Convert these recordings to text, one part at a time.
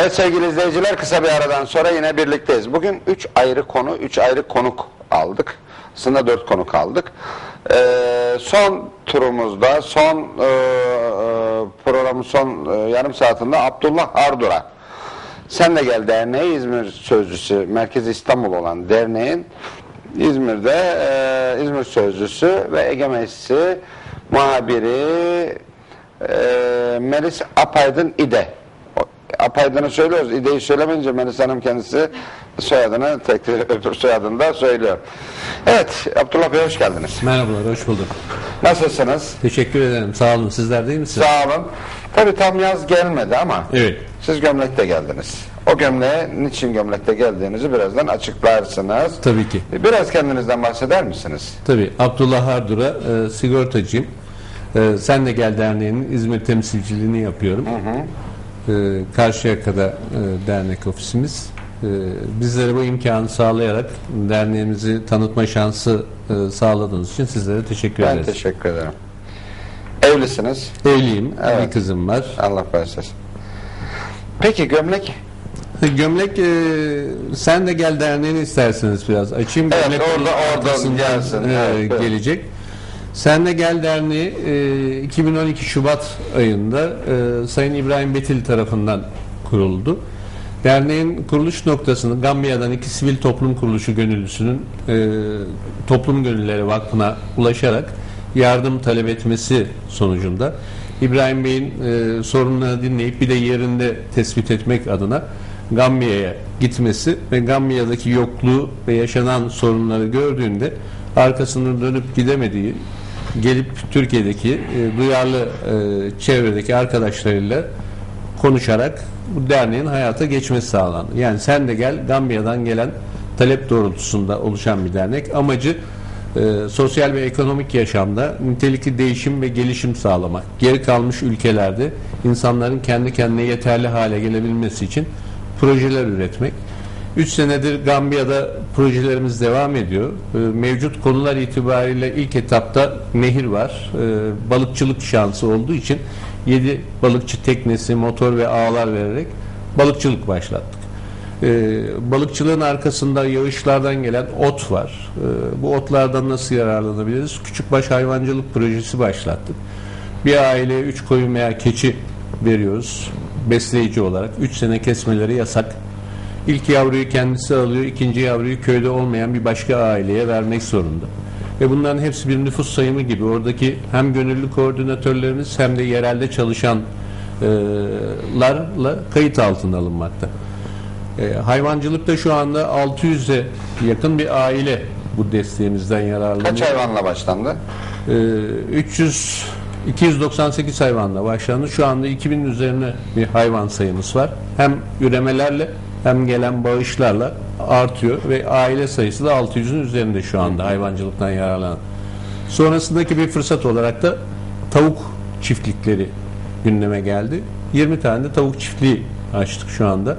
Evet sevgili izleyiciler kısa bir aradan sonra yine birlikteyiz. Bugün 3 ayrı konu, 3 ayrı konuk aldık. Aslında 4 konuk aldık. Ee, son turumuzda, son e, e, programın son e, yarım saatinde Abdullah Ardura. Sen de gel derneği İzmir Sözcüsü, Merkez İstanbul olan derneğin İzmir'de e, İzmir Sözcüsü ve Ege Meclisi muhabiri e, Melis Apaydın İde. Apaydın'ı söylüyoruz. İde'yi söylemeyince Melis Hanım kendisi soyadını tek öbür soyadını da söylüyor. Evet Abdullah Bey hoş geldiniz. Merhabalar, hoş bulduk. Nasılsınız? Teşekkür ederim. Sağ olun. Sizler değil misiniz? Sağ olun. Tabii tam yaz gelmedi ama Evet. siz gömlekte geldiniz. O gömleğe niçin gömlekte geldiğinizi birazdan açıklarsınız. Tabii ki. Biraz kendinizden bahseder misiniz? Tabii. Abdullah Hardura, e, sigortacıyım. E, Sen de Gel Derneği'nin İzmir temsilciliğini yapıyorum. E, Karşıyaka'da e, dernek ofisimiz. E, bizlere bu imkanı sağlayarak derneğimizi tanıtma şansı e, sağladığınız için sizlere teşekkür Ben ederiz. teşekkür ederim. Evlisiniz. Evliyim, Evet. bir kızım var. Allah bağışlasın. Peki gömlek? Gömlek e, Sen de Gel Derneği'ni isterseniz biraz açayım. Evet, Gömlek orada- oradan gelsin. e, Evet, gelecek. Sen de Gel Derneği e, 2012 Şubat ayında e, Sayın İbrahim Betil tarafından kuruldu. Derneğin kuruluş noktasını Gambiya'dan iki sivil toplum kuruluşu gönüllüsünün e, Toplum Gönülleri Vakfı'na ulaşarak yardım talep etmesi sonucunda İbrahim Bey'in e, sorunlarını dinleyip bir de yerinde tespit etmek adına Gambiya'ya gitmesi ve Gambiya'daki yokluğu ve yaşanan sorunları gördüğünde arkasını dönüp gidemediği gelip Türkiye'deki e, duyarlı e, çevredeki arkadaşlarıyla konuşarak bu derneğin hayata geçmesi sağlandı. Yani sen de gel Gambiya'dan gelen talep doğrultusunda oluşan bir dernek. Amacı e, sosyal ve ekonomik yaşamda nitelikli değişim ve gelişim sağlamak. Geri kalmış ülkelerde insanların kendi kendine yeterli hale gelebilmesi için projeler üretmek. 3 senedir Gambiya'da projelerimiz devam ediyor. E, Mevcut konular itibariyle ilk etapta nehir var. E, Balıkçılık şansı olduğu için 7 balıkçı teknesi, motor ve ağlar vererek balıkçılık başlattık. E, balıkçılığın arkasında yağışlardan gelen ot var. Bu otlardan nasıl yararlanabiliriz? Küçükbaş hayvancılık projesi başlattık. Bir aileye 3 koyun veya keçi veriyoruz besleyici olarak. 3 sene kesmeleri yasak. İlk yavruyu kendisi alıyor, ikinci yavruyu köyde olmayan bir başka aileye vermek zorunda. Ve bunların hepsi bir nüfus sayımı gibi. Oradaki hem gönüllü koordinatörlerimiz hem de yerelde çalışanlarla kayıt altına alınmakta. E, hayvancılıkta şu anda 600'e yakın bir aile bu desteğimizden yararlanıyor. Kaç hayvanla başlandı? Ee, 300 298 hayvanla başlandı. Şu anda 2000 üzerine bir hayvan sayımız var. Hem üremelerle hem gelen bağışlarla artıyor ve aile sayısı da 600'ün üzerinde şu anda hayvancılıktan yararlanan. Sonrasındaki bir fırsat olarak da tavuk çiftlikleri gündeme geldi. 20 tane de tavuk çiftliği açtık şu anda.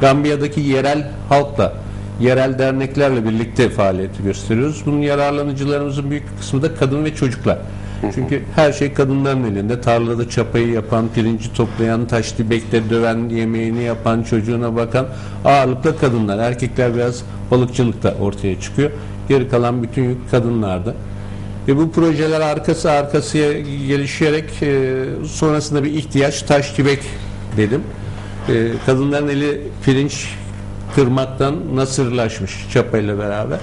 Gambiya'daki yerel halkla yerel derneklerle birlikte faaliyeti gösteriyoruz. Bunun yararlanıcılarımızın büyük kısmı da kadın ve çocuklar. Çünkü her şey kadınların elinde. Tarlada çapayı yapan, pirinci toplayan, taş dibekte döven, yemeğini yapan, çocuğuna bakan ağırlıkla kadınlar. Erkekler biraz balıkçılıkta ortaya çıkıyor. Geri kalan bütün yük kadınlarda. Ve bu projeler arkası arkasıya gelişerek e, sonrasında bir ihtiyaç taş dibek dedim. E, kadınların eli pirinç kırmaktan nasırlaşmış çapayla beraber.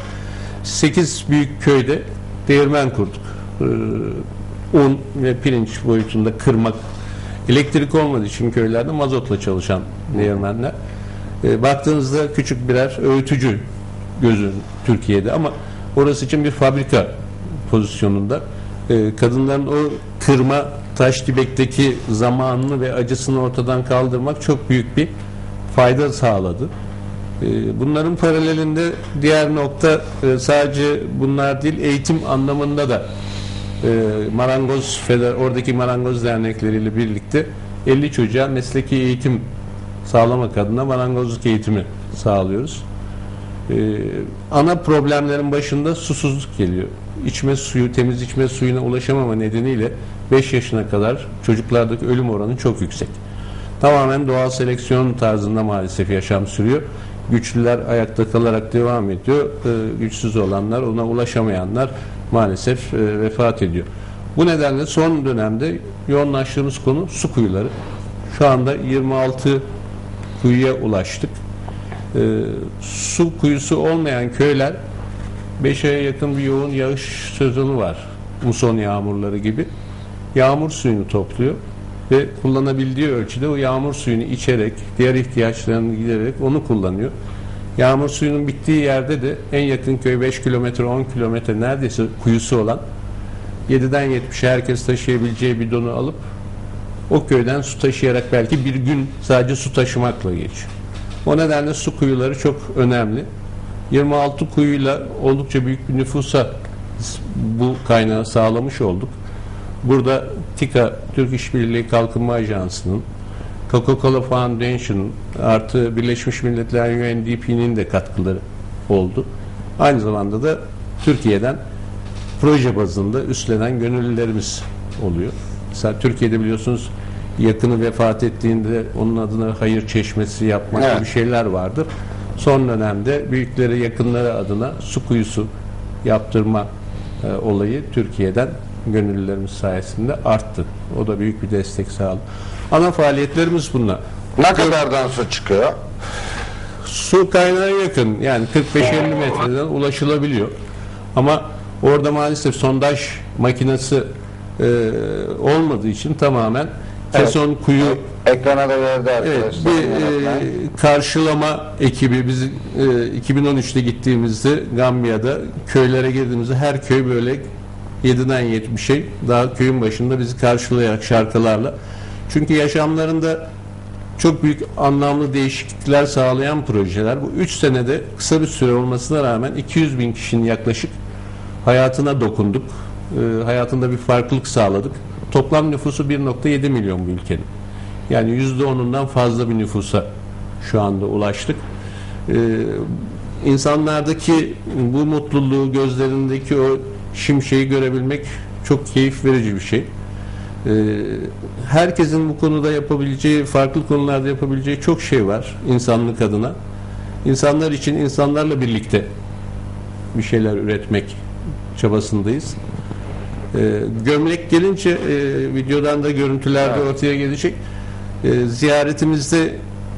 8 büyük köyde değirmen kurduk. Ee, un ve pirinç boyutunda kırmak. Elektrik olmadığı için köylerde mazotla çalışan değirmenler. Ee, baktığınızda küçük birer öğütücü gözün Türkiye'de ama orası için bir fabrika pozisyonunda. Ee, kadınların o kırma taş dibekteki zamanını ve acısını ortadan kaldırmak çok büyük bir fayda sağladı. Bunların paralelinde diğer nokta e, sadece bunlar değil eğitim anlamında da e, marangoz feder oradaki marangoz dernekleriyle birlikte 50 çocuğa mesleki eğitim sağlamak adına marangozluk eğitimi sağlıyoruz. Ee, ana problemlerin başında susuzluk geliyor. İçme suyu, temiz içme suyuna ulaşamama nedeniyle 5 yaşına kadar çocuklardaki ölüm oranı çok yüksek. Tamamen doğal seleksiyon tarzında maalesef yaşam sürüyor. Güçlüler ayakta kalarak devam ediyor. E, güçsüz olanlar, ona ulaşamayanlar maalesef e, vefat ediyor. Bu nedenle son dönemde yoğunlaştığımız konu su kuyuları. Şu anda 26 kuyuya ulaştık. E, su kuyusu olmayan köyler 5 aya yakın bir yoğun yağış sezonu var. Muson yağmurları gibi. Yağmur suyunu topluyor ve kullanabildiği ölçüde o yağmur suyunu içerek, diğer ihtiyaçlarını giderek onu kullanıyor. Yağmur suyunun bittiği yerde de en yakın köy 5 kilometre 10 kilometre neredeyse kuyusu olan 7'den 70'e herkes taşıyabileceği bidonu alıp o köyden su taşıyarak belki bir gün sadece su taşımakla geçiyor. O nedenle su kuyuları çok önemli. 26 kuyuyla oldukça büyük bir nüfusa bu kaynağı sağlamış olduk. Burada TİKA, Türk İşbirliği Kalkınma Ajansı'nın, Coca-Cola Foundation'ın artı Birleşmiş Milletler UNDP'nin de katkıları oldu. Aynı zamanda da Türkiye'den proje bazında üstlenen gönüllülerimiz oluyor. Mesela Türkiye'de biliyorsunuz yakını vefat ettiğinde onun adına hayır çeşmesi yapmak Evet. gibi şeyler vardır. Son dönemde büyükleri yakınları adına su kuyusu yaptırma e, olayı Türkiye'den gönüllülerimiz sayesinde arttı. O da büyük bir destek sağladı. Ana faaliyetlerimiz bunlar. Ne kadardan su çıkıyor? Su kaynağı yakın yani 45-50 metreden ulaşılabiliyor. Ama orada maalesef sondaj makinesi e, olmadığı için tamamen keson kuyu Ekrana da verdi Evet, bir e, karşılama ekibi biz e, 2013'te gittiğimizde Gambiya'da köylere girdiğimizde her köy böyle 7'den 70'e daha köyün başında bizi karşılayarak şarkılarla. Çünkü yaşamlarında çok büyük anlamlı değişiklikler sağlayan projeler. Bu 3 senede kısa bir süre olmasına rağmen 200 bin kişinin yaklaşık hayatına dokunduk. E, hayatında bir farklılık sağladık. Toplam nüfusu 1.7 milyon bu ülkenin. Yani %10'undan fazla bir nüfusa şu anda ulaştık. Ee, insanlardaki bu mutluluğu, gözlerindeki o şimşeği görebilmek çok keyif verici bir şey. Ee, herkesin bu konuda yapabileceği, farklı konularda yapabileceği çok şey var insanlık adına. İnsanlar için insanlarla birlikte bir şeyler üretmek çabasındayız. Ee, gömlek gelince e, videodan da görüntülerde ortaya gelecek. E, ziyaretimizde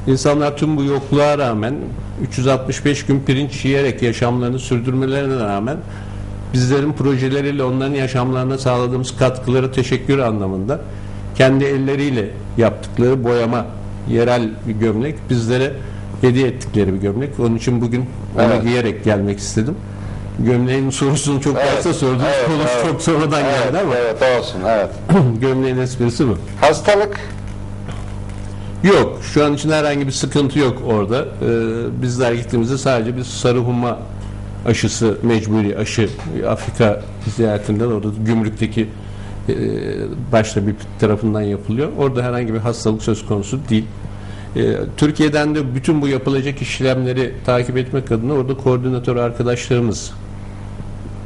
insanlar tüm bu yokluğa rağmen 365 gün pirinç yiyerek yaşamlarını sürdürmelerine rağmen bizlerin projeleriyle onların yaşamlarına sağladığımız katkıları teşekkür anlamında kendi elleriyle yaptıkları boyama yerel bir gömlek bizlere hediye ettikleri bir gömlek. Onun için bugün onu Evet. giyerek gelmek istedim. Gömleğin sorusunu çok Evet, fazla sordunuz. evet, Konu evet. çok sonradan Evet, geldi ama evet olsun evet. gömleğin esprisi bu. Hastalık Yok. Şu an için herhangi bir sıkıntı yok orada. Ee, bizler gittiğimizde sadece bir sarı huma aşısı, mecburi aşı Afrika ziyaretinden orada gümrükteki e, başta bir tarafından yapılıyor. Orada herhangi bir hastalık söz konusu değil. E, Türkiye'den de bütün bu yapılacak işlemleri takip etmek adına orada koordinatör arkadaşlarımız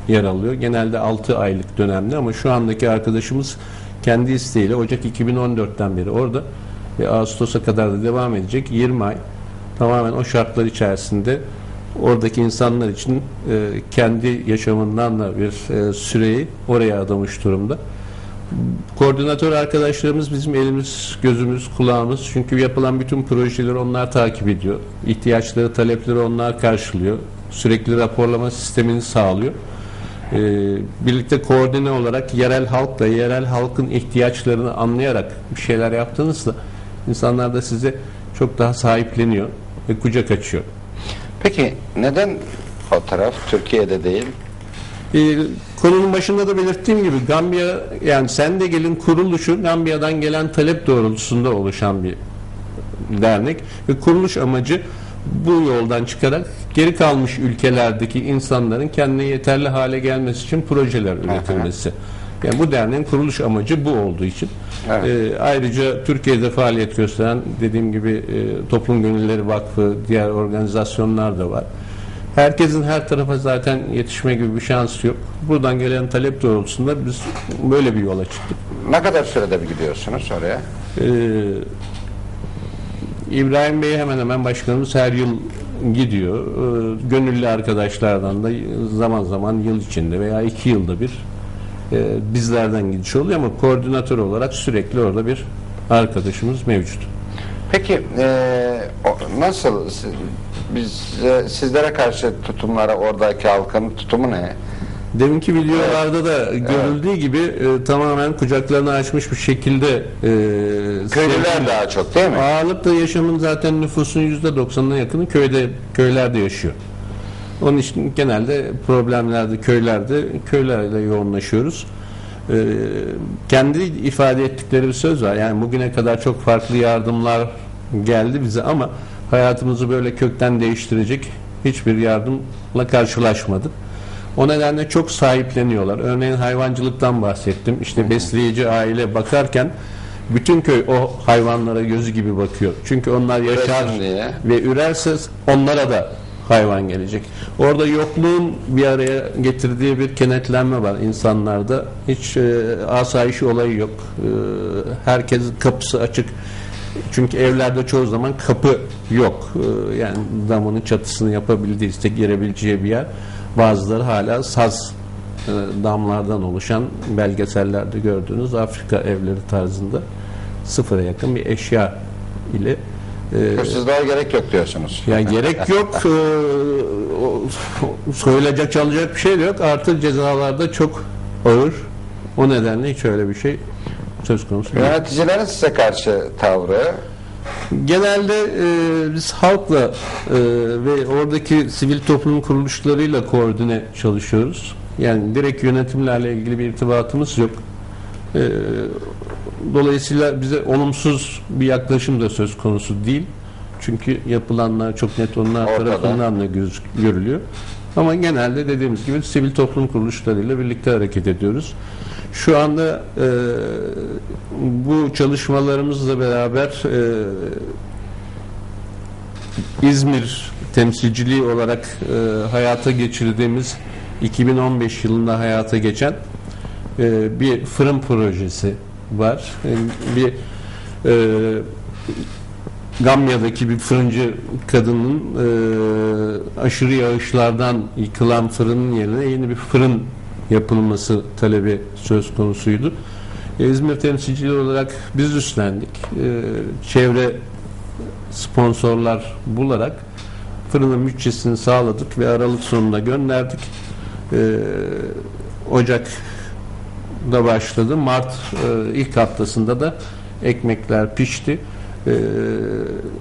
yer alıyor. Genelde 6 aylık dönemde ama şu andaki arkadaşımız kendi isteğiyle Ocak 2014'ten beri orada ve Ağustos'a kadar da devam edecek 20 ay tamamen o şartlar içerisinde oradaki insanlar için e, kendi yaşamından da bir e, süreyi oraya adamış durumda. Koordinatör arkadaşlarımız bizim elimiz, gözümüz, kulağımız. Çünkü yapılan bütün projeleri onlar takip ediyor. İhtiyaçları, talepleri onlar karşılıyor. Sürekli raporlama sistemini sağlıyor. Ee, birlikte koordine olarak yerel halkla, yerel halkın ihtiyaçlarını anlayarak bir şeyler yaptığınızda insanlar da size çok daha sahipleniyor ve kucak açıyor. Peki neden o taraf Türkiye'de değil? Ee, konunun başında da belirttiğim gibi Gambiya yani sen de gelin kuruluşu Gambiya'dan gelen talep doğrultusunda oluşan bir dernek ve kuruluş amacı bu yoldan çıkarak geri kalmış ülkelerdeki insanların kendine yeterli hale gelmesi için projeler üretilmesi. Yani bu derneğin kuruluş amacı bu olduğu için. Evet. Ee, ayrıca Türkiye'de faaliyet gösteren dediğim gibi e, Toplum Gönülleri Vakfı, diğer organizasyonlar da var. Herkesin her tarafa zaten yetişme gibi bir şansı yok. Buradan gelen talep doğrultusunda biz böyle bir yola çıktık. Ne kadar sürede bir gidiyorsunuz oraya? Ee, İbrahim Bey hemen hemen başkanımız her yıl gidiyor. Ee, Gönüllü arkadaşlardan da zaman zaman yıl içinde veya iki yılda bir e, bizlerden gidiş oluyor ama koordinatör olarak sürekli orada bir arkadaşımız mevcut. Peki e, nasıl biz e, sizlere karşı tutumları oradaki halkın tutumu ne? Deminki videolarda da görüldüğü gibi e, tamamen kucaklarını açmış bir şekilde e, Köylüler daha çok değil mi? Ağırlıkla yaşamın zaten nüfusun %90'ına yakını köyde köylerde yaşıyor. Onun için genelde problemlerde köylerde köylerle yoğunlaşıyoruz. Ee, kendi ifade ettikleri bir söz var. Yani bugüne kadar çok farklı yardımlar geldi bize ama hayatımızı böyle kökten değiştirecek hiçbir yardımla karşılaşmadık. O nedenle çok sahipleniyorlar. Örneğin hayvancılıktan bahsettim. İşte besleyici aile bakarken bütün köy o hayvanlara gözü gibi bakıyor. Çünkü onlar yaşar ve ürerse onlara da hayvan gelecek. Orada yokluğun bir araya getirdiği bir kenetlenme var insanlarda. Hiç e, asayişi olayı yok. E, herkesin kapısı açık. Çünkü evlerde çoğu zaman kapı yok. E, yani damının çatısını yapabildiği, işte girebileceği bir yer. Bazıları hala saz e, damlardan oluşan belgesellerde gördüğünüz Afrika evleri tarzında sıfıra yakın bir eşya ile Hırsızlığa gerek yok diyorsunuz. ya gerek yok. Ee, Soyulacak çalacak bir şey de yok. Artı cezalar da çok ağır. O nedenle hiç öyle bir şey söz konusu değil. Yöneticilerin size karşı tavrı Genelde e, biz halkla e, ve oradaki sivil toplum kuruluşlarıyla koordine çalışıyoruz. Yani direkt yönetimlerle ilgili bir irtibatımız yok. E, dolayısıyla bize olumsuz bir yaklaşım da söz konusu değil. Çünkü yapılanlar çok net onlar Ortada. tarafından da göz, görülüyor. Ama genelde dediğimiz gibi sivil toplum kuruluşlarıyla birlikte hareket ediyoruz. Şu anda e, bu çalışmalarımızla beraber e, İzmir temsilciliği olarak e, hayata geçirdiğimiz 2015 yılında hayata geçen e, bir fırın projesi var. Bir e, Gamya'daki bir fırıncı kadının e, aşırı yağışlardan yıkılan fırının yerine yeni bir fırın yapılması talebi söz konusuydu. E, İzmir temsilciliği olarak biz üstlendik. E, çevre sponsorlar bularak fırının bütçesini sağladık ve Aralık sonunda gönderdik. E, Ocak da başladı. Mart e, ilk haftasında da ekmekler pişti. E,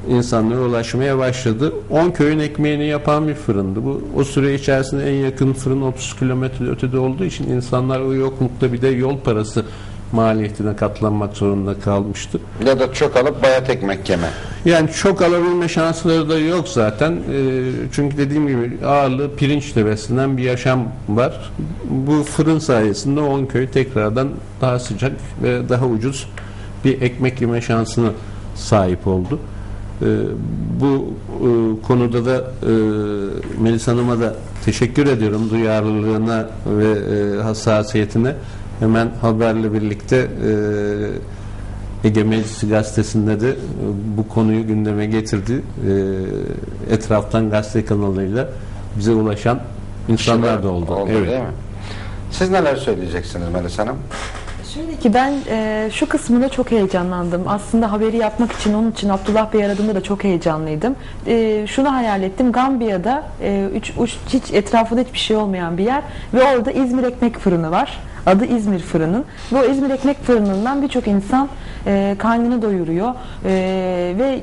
insanlara ulaşmaya başladı. 10 köyün ekmeğini yapan bir fırındı. Bu o süre içerisinde en yakın fırın 30 kilometre ötede olduğu için insanlar o yoklukta bir de yol parası maliyetine katlanmak zorunda kalmıştı. ya da çok alıp bayat ekmek yeme. Yani çok alabilme şansları da yok zaten. Ee, çünkü dediğim gibi ağırlığı pirinçle beslenen bir yaşam var. Bu fırın sayesinde 10 köy tekrardan daha sıcak ve daha ucuz bir ekmek yeme şansına sahip oldu. Ee, bu e, konuda da e, Melis Hanım'a da teşekkür ediyorum duyarlılığına ve e, hassasiyetine. Hemen haberle birlikte e, Ege Meclisi gazetesinde de e, bu konuyu gündeme getirdi. E, etraftan gazete kanalıyla bize ulaşan insanlar da oldu. evet. değil mi? Siz neler söyleyeceksiniz Melis Hanım? Şöyle ki ben e, şu kısmında çok heyecanlandım. Aslında haberi yapmak için onun için Abdullah Bey aradığımda da çok heyecanlıydım. E, şunu hayal ettim. Gambiya'da e, üç, uç, hiç etrafında hiçbir şey olmayan bir yer ve orada İzmir Ekmek Fırını var. Adı İzmir Fırının. Bu İzmir Ekmek Fırını'ndan birçok insan e, karnını doyuruyor E, ve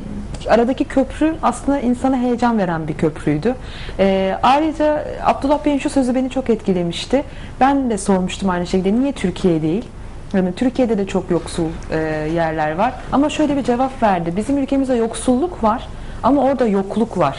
aradaki köprü aslında insana heyecan veren bir köprüydü. E, ayrıca Abdullah Bey'in şu sözü beni çok etkilemişti. Ben de sormuştum aynı şekilde niye Türkiye değil? Yani Türkiye'de de çok yoksul e, yerler var. Ama şöyle bir cevap verdi. Bizim ülkemizde yoksulluk var ama orada yokluk var.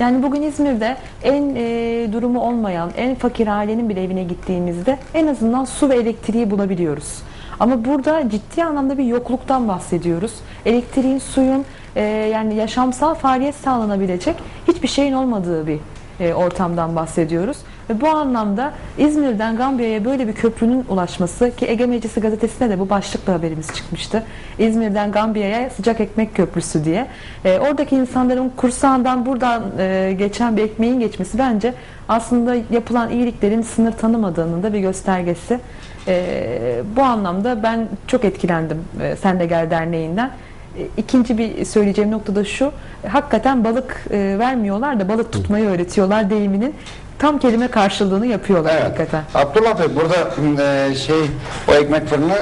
Yani bugün İzmir'de en e, durumu olmayan, en fakir ailenin bile evine gittiğimizde en azından su ve elektriği bulabiliyoruz. Ama burada ciddi anlamda bir yokluktan bahsediyoruz. Elektriğin, suyun e, yani yaşamsal faaliyet sağlanabilecek hiçbir şeyin olmadığı bir e, ortamdan bahsediyoruz. Ve bu anlamda İzmir'den Gambiya'ya böyle bir köprünün ulaşması ki Ege Meclisi gazetesinde de bu başlıkla haberimiz çıkmıştı. İzmir'den Gambiya'ya sıcak ekmek köprüsü diye. E, oradaki insanların kursağından buradan e, geçen bir ekmeğin geçmesi bence aslında yapılan iyiliklerin sınır tanımadığının da bir göstergesi. E, bu anlamda ben çok etkilendim e, Sen de Gel Derneği'nden. E, İkinci bir söyleyeceğim nokta da şu. e, Hakikaten balık e, vermiyorlar da balık tutmayı öğretiyorlar deyiminin tam kelime karşılığını yapıyorlar Evet. hakikaten. Abdullah Bey burada e, şey o ekmek fırını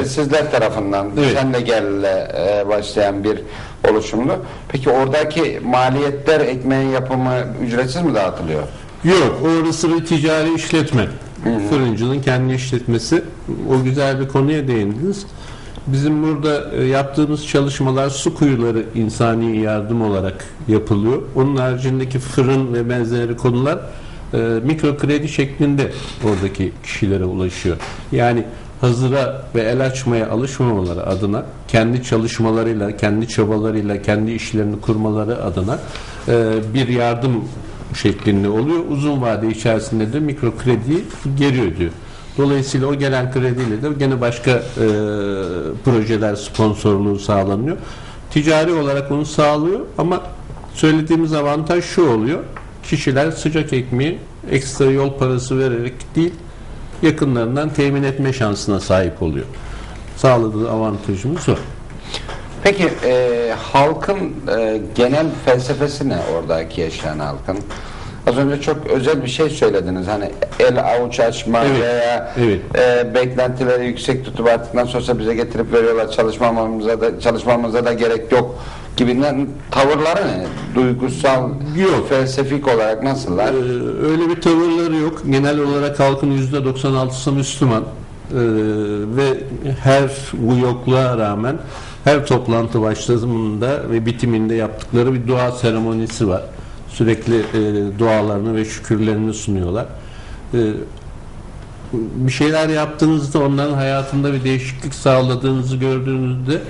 e, sizler tarafından Evet. sen de gelle e, başlayan bir oluşumdu. Peki oradaki maliyetler ekmeğin yapımı ücretsiz mi dağıtılıyor? Yok, orası bir ticari işletme. Fırıncının kendi işletmesi. O güzel bir konuya değindiniz. Bizim burada e, yaptığımız çalışmalar su kuyuları insani yardım olarak yapılıyor. Onun haricindeki fırın ve benzeri konular e, mikro kredi şeklinde oradaki kişilere ulaşıyor. Yani hazıra ve el açmaya alışmamaları adına kendi çalışmalarıyla, kendi çabalarıyla, kendi işlerini kurmaları adına e, bir yardım şeklinde oluyor. Uzun vade içerisinde de mikro krediyi geri ödüyor. Dolayısıyla o gelen krediyle de gene başka e, projeler sponsorluğu sağlanıyor. Ticari olarak onu sağlıyor ama söylediğimiz avantaj şu oluyor. Kişiler sıcak ekmeği ekstra yol parası vererek değil yakınlarından temin etme şansına sahip oluyor. Sağladığı avantajımız o. Peki e, halkın e, genel felsefesi ne oradaki yaşayan halkın? Az önce çok özel bir şey söylediniz. Hani el avuç açma Evet, veya evet. e, beklentileri yüksek tutup artık nasıl olsa bize getirip veriyorlar çalışmamamıza da çalışmamıza da gerek yok gibinden tavırları ne? Duygusal, Yok. felsefik olarak nasıllar? Ee, öyle bir tavırları yok. Genel olarak halkın %96'sı Müslüman. Ee, ve her bu yokluğa rağmen her toplantı başladığında ve bitiminde yaptıkları bir dua seremonisi var. Sürekli e, dualarını ve şükürlerini sunuyorlar. Ee, bir şeyler yaptığınızda onların hayatında bir değişiklik sağladığınızı gördüğünüzde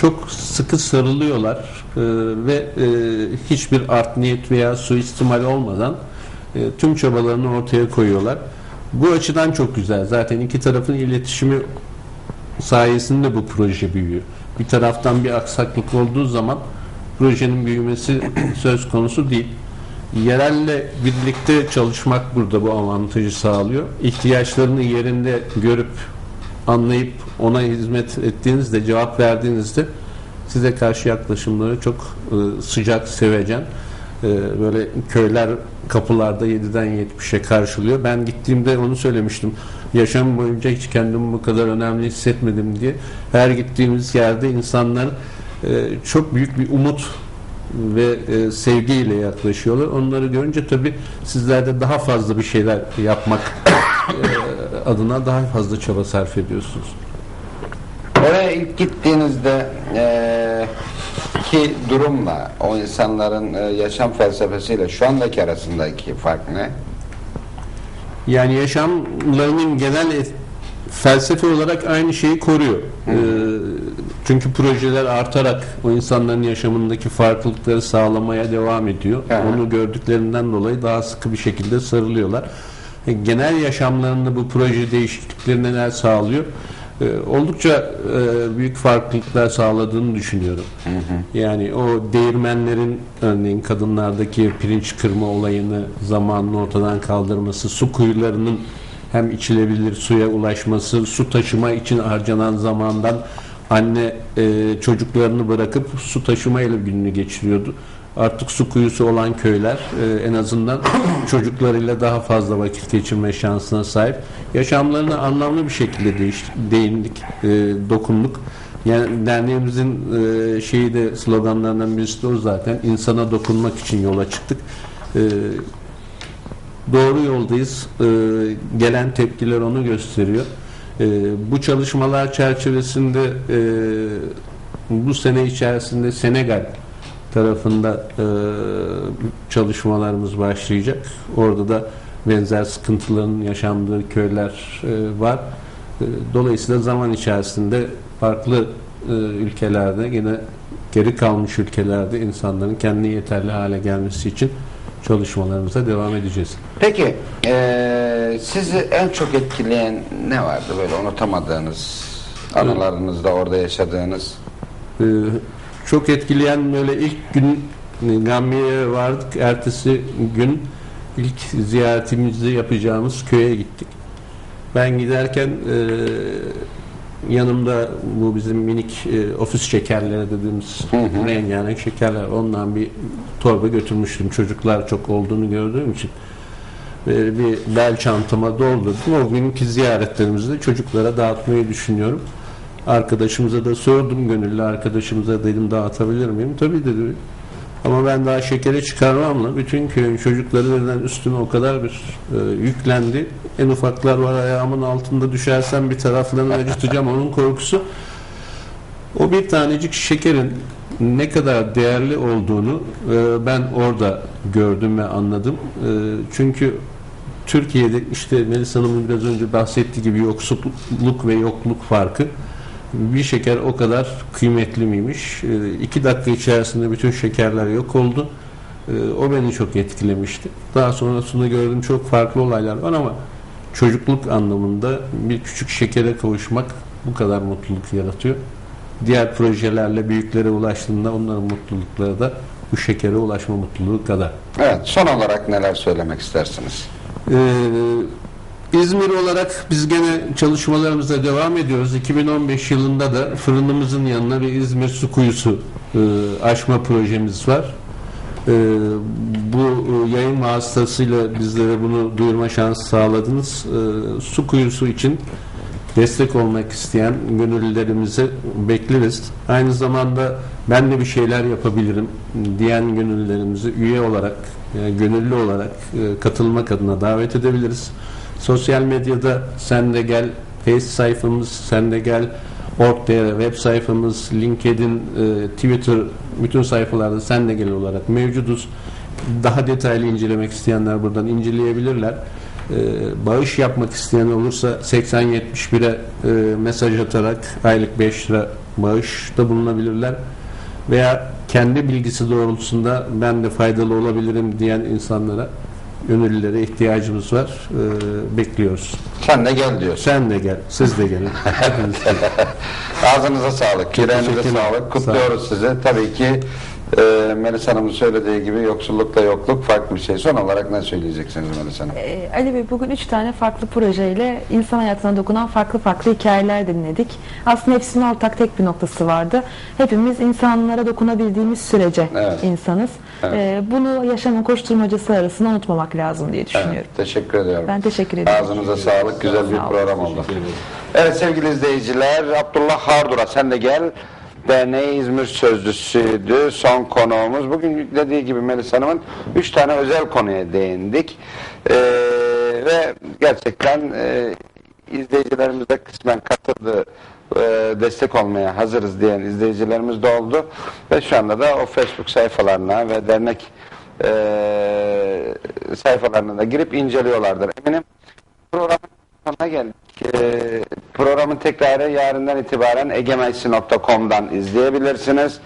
çok sıkı sarılıyorlar Ee, ve e, hiçbir art niyet veya suistimal olmadan e, tüm çabalarını ortaya koyuyorlar. Bu açıdan çok güzel. Zaten iki tarafın iletişimi sayesinde bu proje büyüyor. Bir taraftan bir aksaklık olduğu zaman projenin büyümesi söz konusu değil. Yerelle birlikte çalışmak burada bu avantajı sağlıyor. İhtiyaçlarını yerinde görüp anlayıp ona hizmet ettiğinizde, cevap verdiğinizde size karşı yaklaşımları çok e, sıcak, sevecen. E, böyle köyler kapılarda 7'den 70'e karşılıyor. Ben gittiğimde onu söylemiştim. Yaşam boyunca hiç kendimi bu kadar önemli hissetmedim diye. Her gittiğimiz yerde insanlar e, çok büyük bir umut ve sevgiyle yaklaşıyorlar. Onları görünce tabii sizler de daha fazla bir şeyler yapmak adına daha fazla çaba sarf ediyorsunuz. Oraya ilk gittiğinizde e, ki durumla o insanların e, yaşam felsefesiyle şu andaki arasındaki fark ne? Yani yaşamlarının genel et- felsefe olarak aynı şeyi koruyor. Ee, çünkü projeler artarak o insanların yaşamındaki farklılıkları sağlamaya devam ediyor. Hı. Onu gördüklerinden dolayı daha sıkı bir şekilde sarılıyorlar. E, Genel yaşamlarında bu proje değişiklikleri neler sağlıyor? Ee, oldukça e, büyük farklılıklar sağladığını düşünüyorum. Yani o değirmenlerin örneğin kadınlardaki pirinç kırma olayını zamanını ortadan kaldırması, su kuyularının hem içilebilir suya ulaşması, su taşıma için harcanan zamandan anne e, çocuklarını bırakıp su taşımayla gününü geçiriyordu. Artık su kuyusu olan köyler e, en azından çocuklarıyla daha fazla vakit geçirme şansına sahip. Yaşamlarına anlamlı bir şekilde değiş, değindik, e, dokunduk. Yani derneğimizin e, şeyi de sloganlarından birisi de o zaten. insana dokunmak için yola çıktık. E, doğru yoldayız. Ee, gelen tepkiler onu gösteriyor. Ee, bu çalışmalar çerçevesinde e, bu sene içerisinde Senegal tarafında e, çalışmalarımız başlayacak. Orada da benzer sıkıntıların yaşandığı köyler e, var. E, dolayısıyla zaman içerisinde farklı e, ülkelerde yine geri kalmış ülkelerde insanların kendi yeterli hale gelmesi için çalışmalarımıza devam edeceğiz. Peki eee, sizi en çok etkileyen ne vardı böyle unutamadığınız anılarınızda orada yaşadığınız? Ee, çok etkileyen böyle ilk gün Gambi'ye vardık. Ertesi gün ilk ziyaretimizi yapacağımız köye gittik. Ben giderken e, yanımda bu bizim minik e, ofis şekerleri dediğimiz rengarenk şekerler ondan bir torba götürmüştüm. Çocuklar çok olduğunu gördüğüm için. Ve bir bel çantama doldurdum. O günkü ziyaretlerimizde çocuklara dağıtmayı düşünüyorum. Arkadaşımıza da sordum gönüllü arkadaşımıza dedim dağıtabilir miyim? Tabii dedi. Ama ben daha şekere çıkarmamla bütün köyün çocukları birden üstüme o kadar bir e, yüklendi. En ufaklar var ayağımın altında düşersem bir taraflarını acıtacağım onun korkusu. O bir tanecik şekerin ne kadar değerli olduğunu e, ben orada gördüm ve anladım. E, çünkü Türkiye'de işte Melis Hanım'ın biraz önce bahsettiği gibi yoksulluk ve yokluk farkı bir şeker o kadar kıymetli miymiş? E, iki dakika içerisinde bütün şekerler yok oldu. E, o beni çok etkilemişti. Daha sonrasında gördüğüm çok farklı olaylar var ama çocukluk anlamında bir küçük şekere kavuşmak bu kadar mutluluk yaratıyor. Diğer projelerle büyüklere ulaştığında onların mutlulukları da bu şekere ulaşma mutluluğu kadar. Evet son olarak neler söylemek istersiniz? Ee, İzmir olarak biz gene çalışmalarımıza devam ediyoruz. 2015 yılında da fırınımızın yanına bir İzmir su kuyusu e, açma projemiz var. E, bu e, yayın vasıtasıyla bizlere bunu duyurma şansı sağladınız. E, su kuyusu için destek olmak isteyen gönüllülerimizi bekleriz. Aynı zamanda ben de bir şeyler yapabilirim diyen gönüllülerimizi üye olarak, yani gönüllü olarak e, katılmak adına davet edebiliriz. Sosyal medyada sen de gel, Face sayfamız sen de gel, Org.tr web sayfamız, LinkedIn, e, Twitter bütün sayfalarda sen de gel olarak mevcuduz. Daha detaylı incelemek isteyenler buradan inceleyebilirler. Ee, bağış yapmak isteyen olursa 8071'e e, mesaj atarak aylık 5 lira bağışta bulunabilirler veya kendi bilgisi doğrultusunda ben de faydalı olabilirim diyen insanlara gönüllülere ihtiyacımız var. Ee, bekliyoruz. Sen de gel diyorsun. Sen de gel, siz de gelin. Ağzınıza sağlık, yüreğinize sağlık. Kutluyoruz sizi. Tabii ki e, Melis Hanım'ın söylediği gibi yoksullukla yokluk farklı bir şey. Son olarak ne söyleyeceksiniz Melis Hanım? Ee, Ali Bey bugün üç tane farklı projeyle insan hayatına dokunan farklı farklı hikayeler dinledik. Aslında hepsinin ortak tek bir noktası vardı. Hepimiz insanlara dokunabildiğimiz sürece Evet. insanız. Evet. Ee, bunu yaşamın koşturmacası arasında unutmamak lazım diye düşünüyorum. Evet, teşekkür ediyorum. Ben teşekkür ederim. Ağzınıza sağlık. Güzel bir Sağ program oldu. Evet sevgili izleyiciler, Abdullah Hardur'a sen de gel. Derneği İzmir Sözlüsü'ydü son konuğumuz. Bugün yüklediği gibi Melis Hanım'ın üç tane özel konuya değindik. Ee, ve gerçekten e, izleyicilerimiz de kısmen katıldı. e, destek olmaya hazırız diyen izleyicilerimiz de oldu. Ve şu anda da o Facebook sayfalarına ve dernek e, sayfalarına da girip inceliyorlardır. Eminim programın sonuna geldik. Ee, programın tekrarı yarından itibaren egemensi.com'dan izleyebilirsiniz.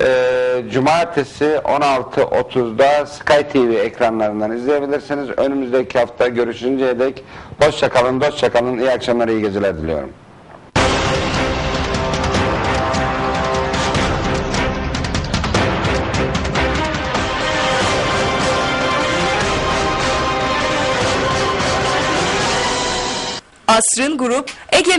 Ee, Cumartesi 16.30'da Sky TV ekranlarından izleyebilirsiniz. Önümüzdeki hafta görüşünceye dek hoşçakalın, dostçakalın, iyi akşamlar, iyi geceler diliyorum. Asrın Grup Ege